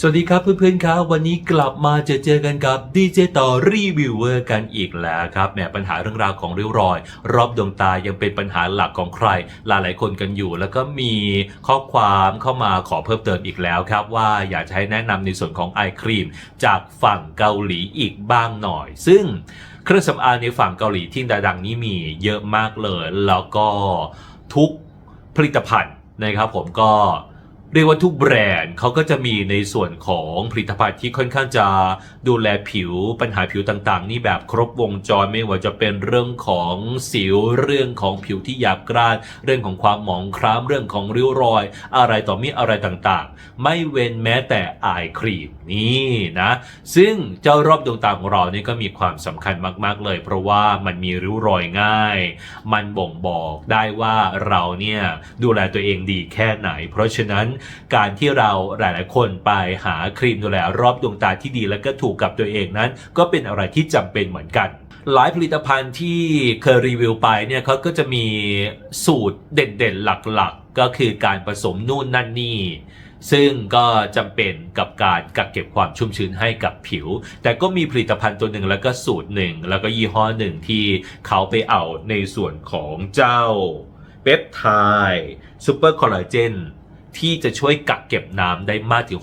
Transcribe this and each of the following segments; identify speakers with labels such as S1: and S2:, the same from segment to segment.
S1: สวัสดีครับเพื่อนๆครับวันนี้กลับมาเจอเจอกันกับดีเจต่อรีวิวเวอร์กันอีกแล้วครับแหมปัญหาเรื่องราวของริ้วรอย รอบดวงตายังเป็นปัญหาหลักของใคร หลายๆคนกันอยู่ แล้วก็มีข้อความเข้ามาขอเพิ่มเติมอีกแล้วครับ ว่าอยากจะให้แนะนำในส่วนของไอครีม จากฝั่งเกาหลีอีกบ้างหน่อย ซึ่งเครื่องสำอางในฝั่งเกาหลีที่ดังๆนี้มีเยอะมากเลย แล้วก็ทุกผลิตภัณฑ์นะครับผมก็ เรียกว่าทุกแบรนด์เขาก็จะมีในส่วนของผลิตภัณฑ์ที่ค่อนข้างจะดูแลผิวปัญหาผิวต่างๆ นี่แบบครบวงจรไม่ว่าจะเป็นเรื่องของสิวเรื่องของผิวที่หยาบกร้าน เรื่องของความหมองคล้ำเรื่องของริ้วรอย อะไรต่อมีอะไรต่างๆ ไม่เว้นแม้แต่อายครีมนี่นะ ซึ่งเจ้ารอบดวงตาของเรานี่ก็มีความสำคัญมากๆเลย เพราะว่ามันมีริ้วรอยง่าย มันบ่งบอกได้ว่าเราเนี่ยดูแลตัวเองดีแค่ไหน เพราะฉะนั้นการที่เราหลาย ๆ คนไปหาครีมดูแลรอบดวงตาที่ดีและก็ถูกกับตัวเองนั้น ก็เป็นอะไรที่จำเป็นเหมือนกันหลายผลิตภัณฑ์ที่เคยรีวิวไปเนี่ยเขาก็จะมีสูตรเด่นๆหลักๆ ก็คือการผสมนู่นนั่นนี่ ซึ่งก็จำเป็นกับการกักเก็บความชุ่มชื้นให้กับผิว แต่ก็มีผลิตภัณฑ์ตัวหนึ่งแล้วก็สูตรหนึ่งแล้วก็ยี่ห้อหนึ่งที่เขาไปเอาในส่วนของเจ้าเปปไทด์ซูเปอร์คอลลาเจน ที่จะช่วยกักเก็บน้ำได้มากถึง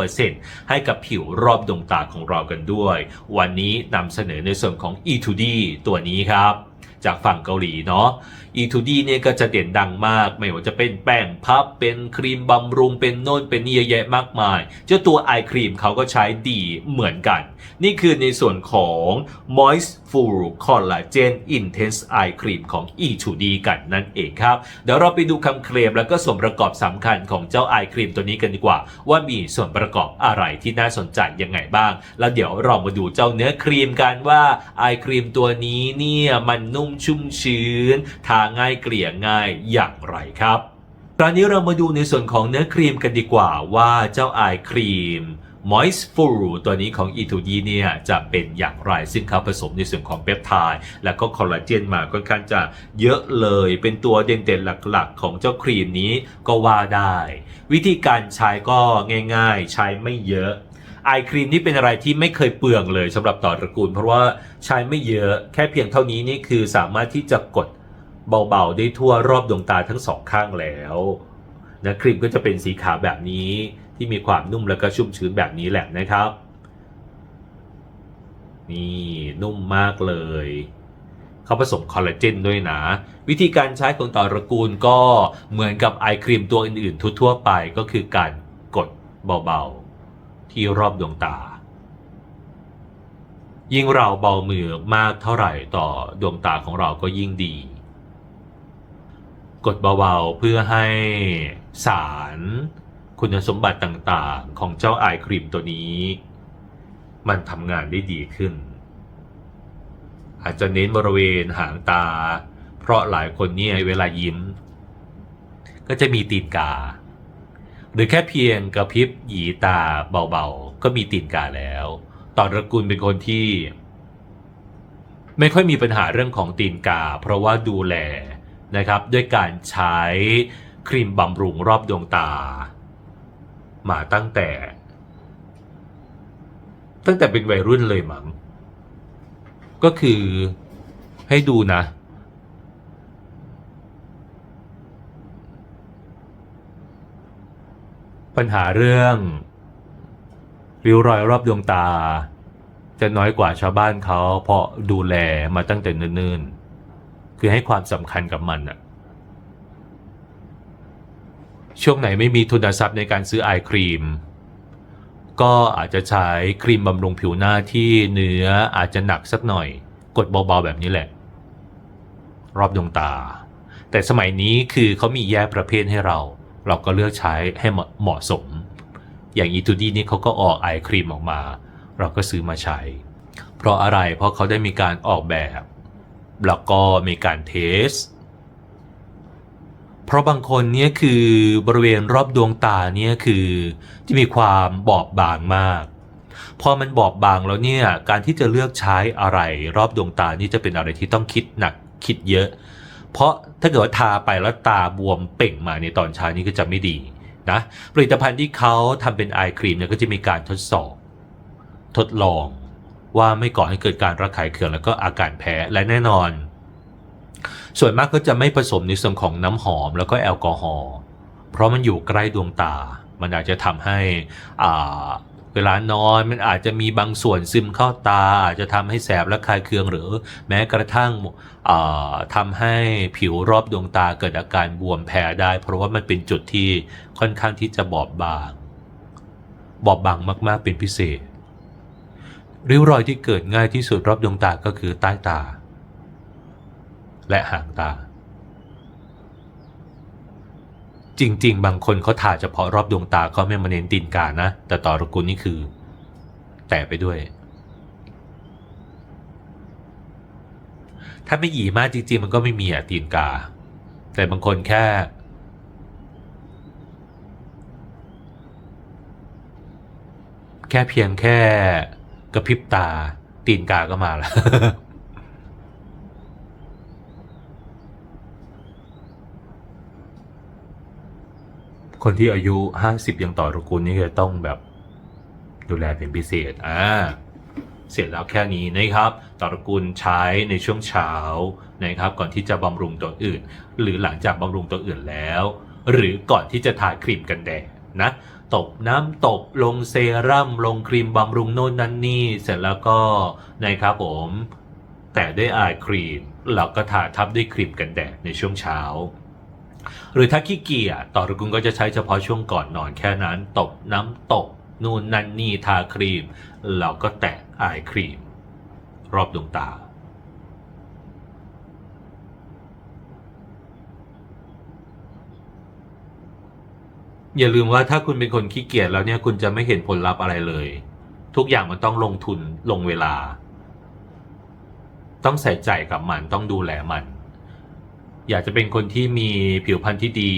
S1: 65%ให้กับผิวรอบดวงตาของเรากันด้วย วันนี้นำเสนอในส่วนของ E2D ตัวนี้ครับ จากฝั่งเกาหลีเนาะ E2D เนี่ยก็จะเด่นดังมาก ไม่ว่าจะเป็นแป้งพับ เป็นครีมบำรุง เป็นโน่นเป็นนี่เยอะแยะมากมาย เจ้าตัวไอครีมเขาก็ใช้ดีเหมือนกัน นี่คือในส่วนของ Moist Full Collagen Intense Eye Cream ของ E2D กันนั่นเองครับ เดี๋ยวเราไปดูคำเคลมแล้วก็ส่วนประกอบสำคัญของเจ้าไอครีมตัวนี้กันดีกว่า ว่ามีส่วนประกอบอะไรที่น่าสนใจยังไงบ้าง แล้วเดี๋ยวเรามาดูเจ้าเนื้อครีมกันว่าไอครีมตัวนี้เนี่ยมันนุ่มชุ่มชื้น ทาง่ายเกลี่ยง่ายอย่างไรครับตอนนี้เรามาดูในส่วนของเนื้อครีมกันดีกว่าว่าเจ้าไอครีม Moistful ตัวนี้ของ E2D เนี่ยจะเป็นอย่างไรซึ่งเขาผสมในส่วนของเปปไทด์และก็คอลลาเจนมาค่อนข้างจะเยอะเลยเป็นตัวเด่นๆหลักๆ ของเจ้าครีมนี้ก็ว่าได้ วิธีการใช้ก็ง่ายๆ ใช้ไม่เยอะ ไอครีมนี่เป็นอะไรที่ไม่เคยเปลืองเลยสำหรับต่อตระกูล เพราะว่าใช้ไม่เยอะแค่เพียงเท่านี้นี่คือสามารถที่จะกดเบาๆ ได้ทั่วรอบดวงตาทั้งสองข้างแล้วนะครีมก็จะเป็นสีขาวแบบนี้ที่มีความนุ่มแล้วก็ชุ่มชื้นแบบนี้แหละนะครับ นี่นุ่มมากเลยเขาผสมคอลลาเจนด้วยนะ วิธีการใช้ของต่อตระกูลก็เหมือนกับไอครีมตัวอื่นๆทั่วๆไปก็คือการกดเบาๆ ที่รอบดวงตา ยิ่งเราเบามือมากเท่าไหร่ต่อดวงตาของเราก็ยิ่งดี กดเบาๆเพื่อให้สารคุณสมบัติต่างๆของเจ้าไอครีมตัวนี้ มันทำงานได้ดีขึ้น อาจจะเน้นบริเวณหางตา เพราะหลายคนเนี่ยเวลายิ้ม ก็จะมีตีนกา หรือแค่เพียงกระพริบหยีตาเบาๆ ก็มีตีนกาแล้ว ตอนระกูลเป็นคนที่ ไม่ค่อยมีปัญหาเรื่องของตีนกา เพราะว่าดูแลนะครับด้วยการใช้ครีมบำรุงรอบดวงตา มาตั้งแต่ ตั้งแต่เป็นวัยรุ่นเลยมั้งก็คือให้ดูนะ ปัญหาเรื่องริ้วรอยรอบดวงตา จะน้อยกว่าชาวบ้านเขาเพราะดูแลมาตั้งแต่เนิ่นๆ คือให้ความสำคัญกับมันอะช่วงไหนไม่มีทุนทรัพย์ในการซื้อไอครีม ก็อาจจะใช้ครีมบำรุงผิวหน้าที่เนื้ออาจจะหนักสักหน่อย กดเบาๆแบบนี้แหละ รอบดวงตา แต่สมัยนี้คือเขามีแยกประเภทให้เรา เราก็เลือกใช้ให้เหมาะสม อย่างอีทูดีนี่เขาก็ออกไอครีมออกมา เราก็ซื้อมาใช้ เพราะอะไรเพราะเขาได้มีการออกแบบ แล้วก็มีการเทส เพราะบางคนเนี่ยคือบริเวณรอบดวงตาเนี่ยคือจะมีความบอบบางมากพอมันบอบบางแล้วเนี่ยการที่จะเลือกใช้อะไรรอบดวงตานี่จะเป็นอะไรที่ต้องคิดหนักคิดเยอะ เพราะถ้าเกิดว่าทาไปแล้วตาบวมเป่งมาในตอนเช้านี่ก็จะไม่ดีนะผลิตภัณฑ์ที่เขาทำเป็นไอครีมเนี่ยก็จะมีการทดสอบ ทดลองว่าไม่ก่อให้เกิดการระคายเคืองแล้วก็อาการแพ้และแน่นอน ส่วนมากก็จะไม่ผสมในส่วนของน้ำหอมแล้วก็แอลกอฮอล์เพราะมันอยู่ใกล้ดวงตา มันอาจจะทำให้อ่า เวลานอนมันอาจจะมีบางส่วนซึมเข้าตา อาจจะทำให้แสบและคลายเคืองหรือแม้กระทั่งอ่าทำให้ผิวรอบดวงตาเกิดอาการบวมแพ้ได้ เพราะว่ามันเป็นจุดที่ค่อนข้างที่จะบอบบาง บอบบางมากๆเป็นพิเศษ ริ้วรอยที่เกิดง่ายที่สุดรอบดวงตาก็คือใต้ตา และหางตา จริง ๆ บางคนเขาทาเฉพาะรอบดวงตาเขาไม่มาเน้นตีนกานะ แต่ต่อรกุลนี่คือ แตะไปด้วย ถ้าไม่หยีมากจริง ๆ มันก็ไม่มีอะตีนกา แต่บางคนแค่ แค่เพียงแค่กระพริบตาตีนกาก็มาแล้ว คนที่อายุห้าสิบยังต่อตระกูลนี่ก็ต้องแบบดูแลเป็นพิเศษอ่าเสร็จแล้วแค่นี้นะครับต่อตระกูลใช้ในช่วงเช้านะครับก่อนที่จะบำรุงตัวอื่น หรือหลังจากบำรุงตัวอื่นแล้ว หรือก่อนที่จะทาครีมกันแดดนะตบน้ำตบลงเซรั่มลงครีมบำรุงโน่นนั่นนี่ เสร็จแล้วก็นะครับผมแต่ด้วยอายครีมแล้วก็ทาทับด้วยครีมกันแดดในช่วงเช้า หรือถ้าขี้เกียจต่อระกูลก็จะใช้เฉพาะช่วงก่อนนอนแค่นั้น ตบน้ำตก นู่นนั่นนี่ทาครีม แล้วก็แตะอายครีม รอบดวงตา อย่าลืมว่าถ้าคุณเป็นคนขี้เกียจแล้วเนี่ยคุณจะไม่เห็นผลลัพธ์อะไรเลย ทุกอย่างมันต้องลงทุนลงเวลา ต้องใส่ใจกับมันต้องดูแลมัน อยากจะเป็นคนที่มีผิวพรรณที่ดี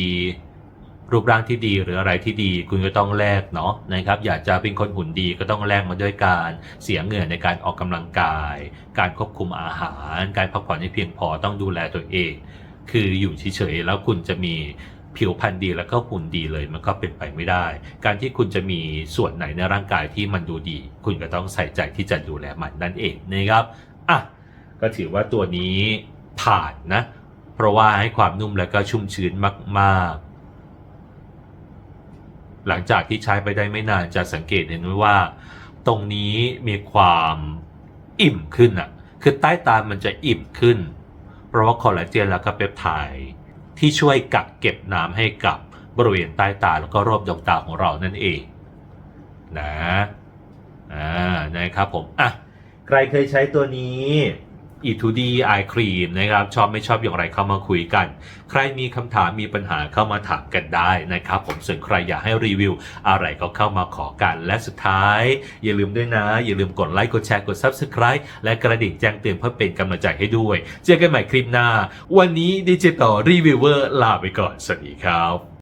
S1: รูปร่างที่ดีหรืออะไรที่ดี คุณก็ต้องแลกเนาะนะครับ อยากจะเป็นคนหุ่นดีก็ต้องแลกมาด้วยการเสียเงินในการออกกำลังกาย การควบคุมอาหาร การพักผ่อนให้เพียงพอต้องดูแลตัวเอง คืออยู่เฉยๆแล้วคุณจะมีผิวพรรณดีแล้วก็หุ่นดีเลยมันก็เป็นไปไม่ได้ การที่คุณจะมีส่วนไหนในร่างกายที่มันดูดี คุณก็ต้องใส่ใจที่จะดูแลมันนั่นเองนะครับอะก็ถือว่าตัวนี้ผ่านนะ ราะว่าให้ความนุ่มและก็ชุ่มชื้นมากๆ หลังจากที่ใช้ไปได้ไม่นานจะสังเกตเห็นว่า ตรงนี้มีความอิ่มขึ้นอะคือใต้ตามันจะอิ่มขึ้น เพราะว่าคอลลาเจนและก็เปปไทด์ที่ช่วยกักเก็บน้ำให้กับบริเวณใต้ตาแล้วก็รอบดวงตาของเรานั่นเองนะอ่านะครับผมอะใครเคยใช้ตัวนี้ E2D Eye Cream นะครับชอบไม่ชอบอย่างไรเข้ามาคุยกัน ใครมีคำถามมีปัญหาเข้ามาถามกันได้นะครับ ผมส่วนใครอยากให้รีวิว อะไรก็เข้ามาขอกันและสุดท้าย อย่าลืมด้วยนะ อย่าลืมกดไลค์กดแชร์กด Subscribe และกระดิ่งแจ้งเตือนเพื่อเป็นกำลังใจให้ด้วย เจอกันใหม่คลิปหน้า วันนี้ดิจิตอลรีวิวเวอร์ลาไปก่อน สวัสดีครับ